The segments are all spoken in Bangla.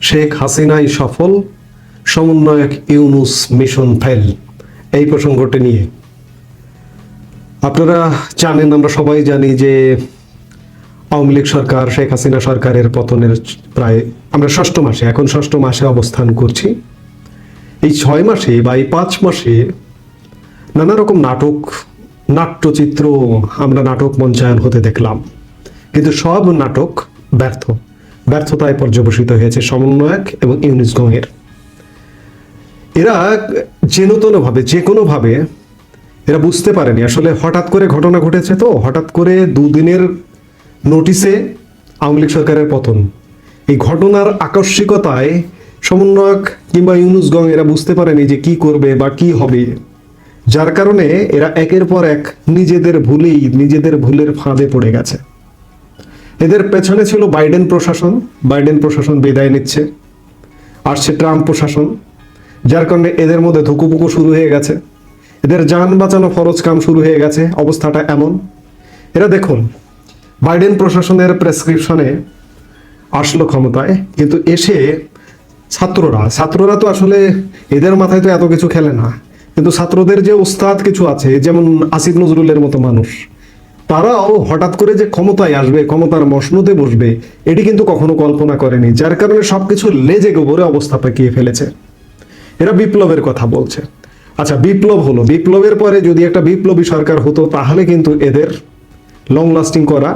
শেখ হাসিনাই সফল, সমন্বয়ক ইউনুস মিশন ফেল। এই প্রসঙ্গটি নিয়ে। আপনারা জানেন, আমরা সবাই জানি যে আওয়ামী লীগ সরকার, শেখ হাসিনা সরকারের পতনের প্রায়, আমরা ষষ্ঠ মাসে, এখন ষষ্ঠ মাসে অবস্থান করছি। এই ছয় মাসে বা এই পাঁচ মাসে নানা রকম নাটক, নাট্যচিত্র আমরা নাটক মঞ্চায়ন হতে দেখলাম। কিন্তু সব নাটক ব্যর্থ। ব্যর্থতায় পর্যবসিত হয়েছে সমন্বয়ক এবং ইউনিস গংয়ের এরা যেন ভাবে যে কোনোভাবে এরা বুঝতে পারেনি আসলে হঠাৎ করে ঘটনা ঘটেছে তো, হঠাৎ করে দুদিনের নোটিশে আওয়ামী লীগ সরকারের পতন। এই ঘটনার আকস্মিকতায় সমন্বয়ক কিংবা ইউনুস গং এরা বুঝতে পারেনি যে কি করবে বা কি হবে। যার কারণে এরা একের পর এক নিজেদের ভুলেই, নিজেদের ভুলের ফাঁদে পড়ে গেছে। এদের পেছনে ছিল বাইডেন প্রশাসন। বাইডেন প্রশাসন বিদায় নিচ্ছে। আসছে ট্রাম্প প্রশাসন, যার কারণে এদের মধ্যে ধুকুপুকু শুরু হয়ে গেছে। এদের যান বাঁচানো ফরজ কাম শুরু হয়ে গেছে। অবস্থাটা এমন। এরা দেখুন, বাইডেন প্রশাসনের প্রেসক্রিপশনে আসলো ক্ষমতায়, কিন্তু এসে ছাত্ররা ছাত্ররা তো আসলে এদের মাথায় তো এত কিছু খেলে না। কিন্তু ছাত্রদের যে ওস্তাদ কিছু আছে, যেমন আসিফ নজরুলের মতো মানুষ তারাও হঠাৎ করে যে ক্ষমতায় আসবে, ক্ষমতার মসনদে বসবে, এটি কিন্তু কখনো কল্পনা করেনি, যার কারণে সবকিছু লেজে গোবরে অবস্থা পাকিয়ে ফেলেছে। এরা বিপ্লবের কথা বলছে। আচ্ছা বিপ্লব হলো, বিপ্লবের পরে যদি একটা বিপ্লবী সরকার হতো, তাহলে কিন্তু এদের লং লাস্টিং করা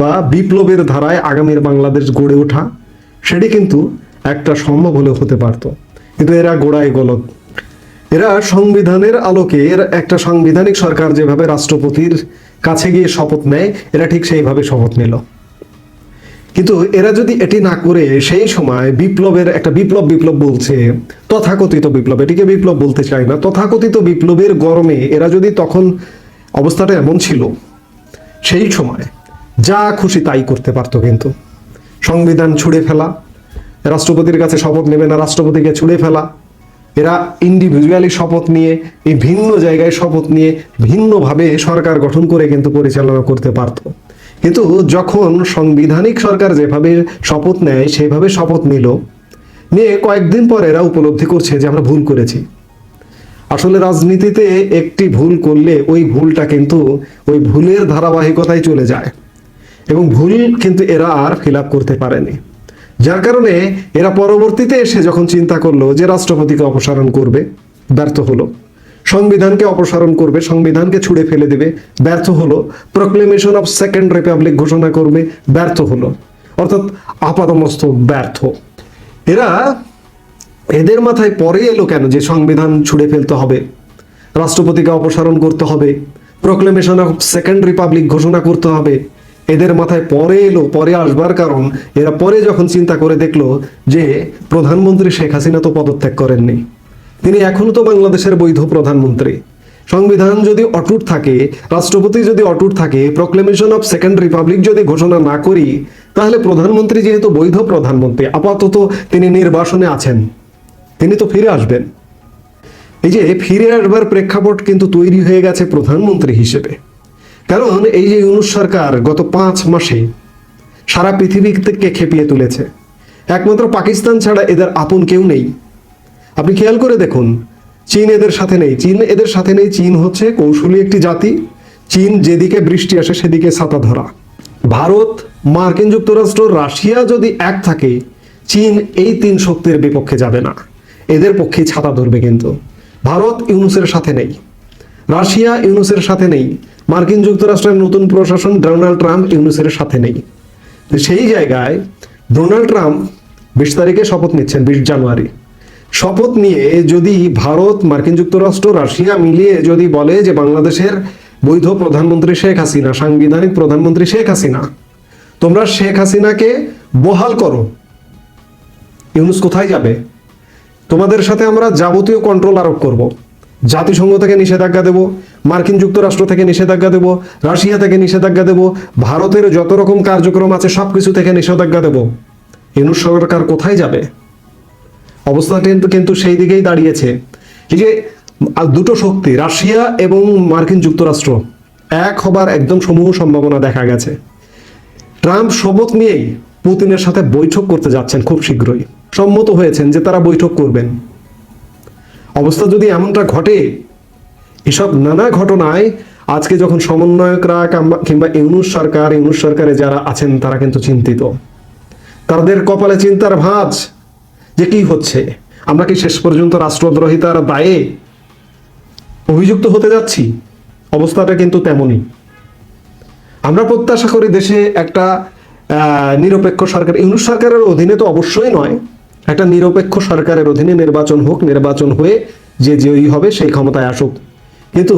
বা বিপ্লবের ধারায় আগামীর বাংলাদেশ গড়ে ওঠা, সেটি কিন্তু একটা সম্ভব হলেও হতে পারত। কিন্তু এরা গোড়ায় গলত এরা সংবিধানের আলোকে, এর একটা সাংবিধানিক সরকার যেভাবে রাষ্ট্রপতির কাছে গিয়ে শপথ নেয়, এরা ঠিক সেইভাবে শপথ নিল। কিন্তু এরা যদি এটি না করে, সেই সময় বিপ্লবের একটা বিপ্লব বিপ্লব বলছে, তথাকথিত বিপ্লব, এটিকে বিপ্লব বলতে চাই না, তথাকথিত বিপ্লবের গরমে এরা যদি তখন অবস্থাটা এমন ছিল, সেই সময় যা খুশি তাই করতে পারতো কিন্তু। সংবিধান ছুঁড়ে ফেলা, রাষ্ট্রপতির কাছে শপথ নেবে না, রাষ্ট্রপতিকে ছুঁড়ে ফেলা এরা ইন্ডিভিজুয়ালি শপথ নিয়ে, এই ভিন্ন জায়গায় শপথ নিয়ে ভিন্নভাবে সরকার গঠন করে কিন্তু পরিচালনা করতে পারতো। কিন্তু যখন সাংবিধানিক সরকার যেভাবে শপথ নেয়, সেভাবে শপথ নিল, নিয়ে কয়েকদিন পর এরা উপলব্ধি করছে যে আমরা ভুল করেছি। আসলে রাজনীতিতে একটি ভুল করলে ওই ভুলটা কিন্তু ওই ভুলের ধারাবাহিকতায় চলে যায়। এবং ভুল কিন্তু এরা আর ফিল করতে পারেনি। যার কারণে এরা পরবর্তীতে এসে যখন চিন্তা করল যে রাষ্ট্রপতিকে অপসারণ করবে, ব্যর্থ হলো। সংবিধানকে অপসারণ করবে, সংবিধানকে ছুড়ে ফেলে দেবে, ব্যর্থ হলো। প্রক্লেমেশন অফ সেকেন্ড রিপাবলিক ঘোষণা করবে, ব্যর্থ হলো। অর্থাৎ আপাতমস্ত ব্যর্থ। এরা এদের মাথায় পরে এলো কেন যে সংবিধান ছুড়ে ফেলতে হবে? রাষ্ট্রপতিকে অপসারণ করতে হবে। প্রক্লেমেশন অফ সেকেন্ড রিপাবলিক ঘোষণা করতে হবে। এদের মাথায় পরে এলো, পরে আসবার কারণ, এরা পরে যখন চিন্তা করে দেখল যে প্রধানমন্ত্রী শেখ হাসিনা তো পদত্যাগ করেননি। তিনি এখনও তো বাংলাদেশের বৈধ প্রধানমন্ত্রী। সংবিধান যদি অটুট থাকে, রাষ্ট্রপতি যদি অটুট থাকে প্রক্লেমেশন অফ সেকেন্ড রিপাবলিক যদি ঘোষণা না করি, তাহলে প্রধানমন্ত্রী যেহেতু বৈধ প্রধানমন্ত্রী, আপাতত তিনি নির্বাসনে আছেন। তিনি তো ফিরে আসবেন। এই যে ফিরে আসবার প্রেক্ষাপট কিন্তু তৈরি হয়ে গেছে প্রধানমন্ত্রী হিসেবে। কারণ এই যে ইউনুস সরকার গত পাঁচ মাসে সারা পৃথিবী থেকে খেপিয়ে তুলেছে। একমাত্র পাকিস্তান ছাড়া এদের আপন কেউ নেই। আপনি খেয়াল করে দেখুন, চীন এদের সাথে নেই। চীন এদের সাথে নেই, চীন হচ্ছে কৌশলী একটি জাতি। চীন যেদিকে বৃষ্টি আসে, সেদিকে ছাতা ধরা। ভারত, মার্কিন যুক্তরাষ্ট্র, রাশিয়া যদি এক থাকে, চীন এই তিন শক্তির বিপক্ষে যাবে না। এদের পক্ষে ছাতা ধরবে কিন্তু। ভারত ইউনুসের সাথে নেই। রাশিয়া ইউনুসের সাথে নেই। মার্কিন যুক্তরাষ্ট্রের নতুন প্রশাসন ডোনাল্ড ট্রাম্প ইউনুসের সাথে নেই। সেই জায়গায় ডোনাল্ড ট্রাম্প বিশ তারিখে শপথ নিচ্ছেন, বিশ জানুয়ারি। শপথ নিয়ে যদি ভারত, মার্কিন যুক্তরাষ্ট্র, রাশিয়া মিলিয়ে যদি বলে যে বাংলাদেশের বৈধ প্রধানমন্ত্রী শেখ হাসিনা, সাংবিধানিক প্রধানমন্ত্রী শেখ হাসিনা, তোমরা শেখ হাসিনাকে বহাল করো। ইউনুস কোথায় যাবে? তোমাদের সাথে আমরা যাবতীয় কন্ট্রোল আরোপ করব। জাতিসংঘ থেকে নিষেধাজ্ঞা দেব, মার্কিন যুক্তরাষ্ট্র থেকে নিষেধাজ্ঞা দেব, রাশিয়া থেকে নিষেধাজ্ঞা দেব, ভারতের যত রকম কার্যক্রম আছে সব কিছু থেকে নিষেধাজ্ঞা দেব। ইউনুস সরকার কোথায় যাবে? অবস্থা কিন্তু কিন্তু সেই দিকেই দাঁড়িয়েছে। এই যে দুটো শক্তি, রাশিয়া এবং মার্কিন যুক্তরাষ্ট্র, এক হবার একদম সমূহ সম্ভাবনা দেখা গেছে। ট্রাম্প শপথ নিয়েই পুতিনের সাথে বৈঠক করতে যাচ্ছেন খুব শীঘ্রই। সম্মত হয়েছেন যে তারা বৈঠক করবেন। অবস্থা যদি এমনটা ঘটে, এসব নানা ঘটনায় আজকে যখন সমন্বয়করা কিংবা ইউনুস সরকার, ইউনুস সরকারে যারা আছেন, তারা কিন্তু চিন্তিত। তাদের কপালে চিন্তার ভাঁজ যে কি হচ্ছে? আমরা কি শেষ পর্যন্ত রাষ্ট্রদ্রোহিতার দায়ে অভিযুক্ত হতে যাচ্ছি? অবস্থাটা কিন্তু তেমনই। আমরা প্রত্যাশা করি দেশে একটা নিরপেক্ষ সরকার। ইউনুস সরকারের অধীনে তো অবশ্যই নয়। একটা নিরপেক্ষ সরকারের অধীনে নির্বাচন হোক, নির্বাচন হয়ে যে জয়ী হবে সেই ক্ষমতায় আসুক। কিন্তু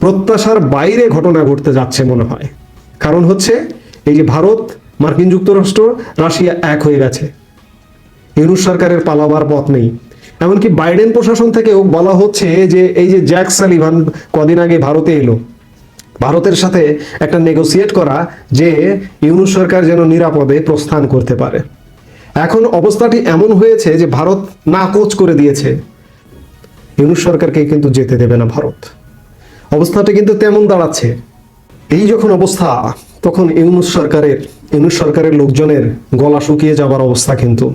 প্রত্যাশার বাইরে ঘটনা ঘটতে যাচ্ছে মনে হয়। কারণ হচ্ছে এই যে ভারত, মার্কিন যুক্তরাষ্ট্র, রাশিয়া এক হয়ে গেছে। ইউনুস সরকারের পালাবার পথ নেই। এমনকি বাইডেন প্রশাসন থেকেও বলা হচ্ছে যে এই যে জ্যাক সালিভান কদিন আগে ভারতে এলো। ভারতের সাথে একটা নেগোসিয়েট করা যে ইউনুস সরকার যেন নিরাপদে প্রস্থান করতে পারে। এখন অবস্থাটি এমন হয়েছে যে ভারত না কোচ করে দিয়েছে। ইউনুস সরকারকে কিন্তু যেতে দেবে না ভারত। অবস্থাটা কিন্তু তেমন দাঁড়াচ্ছে। এই যখন অবস্থা, তখন ইউনুস সরকারের ইউনুস সরকারের লোকজনের গলা শুকিয়ে যাবার অবস্থা কিন্তু।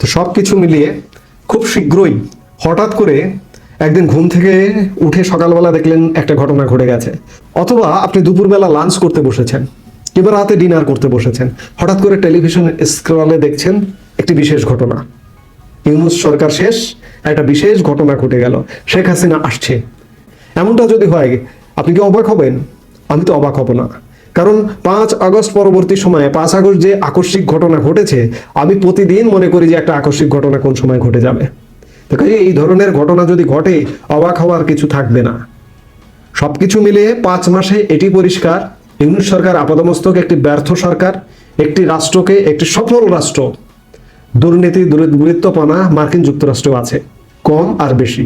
তো সব কিছু মিলিয়ে খুব শীঘ্রই হঠাৎ করে একদিন ঘুম থেকে উঠে সকালবেলা দেখলেন একটা ঘটনা ঘটে গেছে। অথবা আপনি দুপুরবেলা লাঞ্চ করতে বসেছেন। কিংবা রাতে ডিনার করতে বসেছেন। হঠাৎ করে টেলিভিশন স্ক্রলে দেখছেন একটি বিশেষ ঘটনা। ইউনুস সরকার শেষ, একটা বিশেষ ঘটনা ঘটে গেল। শেখ হাসিনা আসছে। এমনটা যদি হয়, আপনি কি অবাক হবেন? আমি তো অবাক হব না। কারণ পাঁচ আগস্ট পরবর্তী সময়ে, পাঁচ আগস্ট যে আকস্মিক ঘটনা ঘটেছে, আমি প্রতিদিন মনে করি যে একটা আকস্মিক ঘটনা কোন সময় ঘটে যাবে। তো এই ধরনের ঘটনা যদি ঘটে, অবাক হওয়ার কিছু থাকবে না। সবকিছু মিলিয়ে পাঁচ মাসে এটি পরিষ্কার ইউনিট সরকার আপাদমস্তক, একটি ব্যর্থ সরকার, একটি রাষ্ট্রকে, একটি সফল রাষ্ট্র। দুর্নীতি, দুর্বৃত্তপনা মার্কিন যুক্তরাষ্ট্রেও আছে, কম আর বেশি।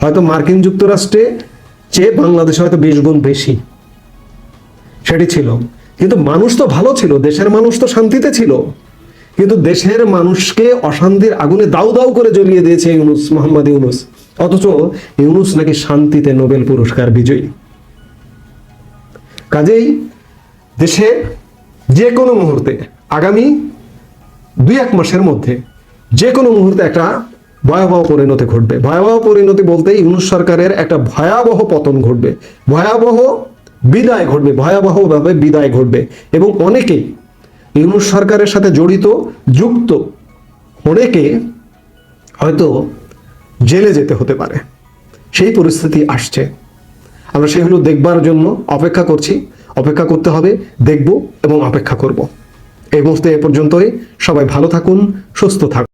হয়তো মার্কিন যুক্তরাষ্ট্রে চেয়ে বাংলাদেশে হয়তো বিশ গুণ বেশি। সেটি ছিল। কিন্তু মানুষ তো ভালো ছিল, দেশের মানুষ তো শান্তিতে ছিল। কিন্তু দেশের মানুষকে অশান্তির আগুনে দাউ দাউ করে জ্বলিয়ে দিয়েছে ইউনুস, মোহাম্মদ ইউনুস। অথচ ইউনুস নাকি শান্তিতে নোবেল পুরস্কার বিজয়ী। কাজেই দেশে যে কোনো মুহূর্তে, আগামী দুই এক মাসের মধ্যে যে কোনো মুহূর্তে একটা ভয়াবহ পরিণতি ঘটবে। ভয়াবহ পরিণতি বলতে ইউনুস সরকারের একটা ভয়াবহ পতন ঘটবে। ভয়াবহ বিদায় ঘটবে, ভয়াবহভাবে বিদায় ঘটবে এবং অনেকেই ইউনুস সরকারের সাথে জড়িত, যুক্ত অনেকে হয়তো জেলে যেতে হতে পারে। সেই পরিস্থিতি আসছে। আমরা সেগুলো দেখবার জন্য অপেক্ষা করছি। অপেক্ষা করতে হবে, দেখব এবং অপেক্ষা করব। এই মুহূর্তে এ পর্যন্তই। সবাই ভালো থাকুন, সুস্থ থাকুন।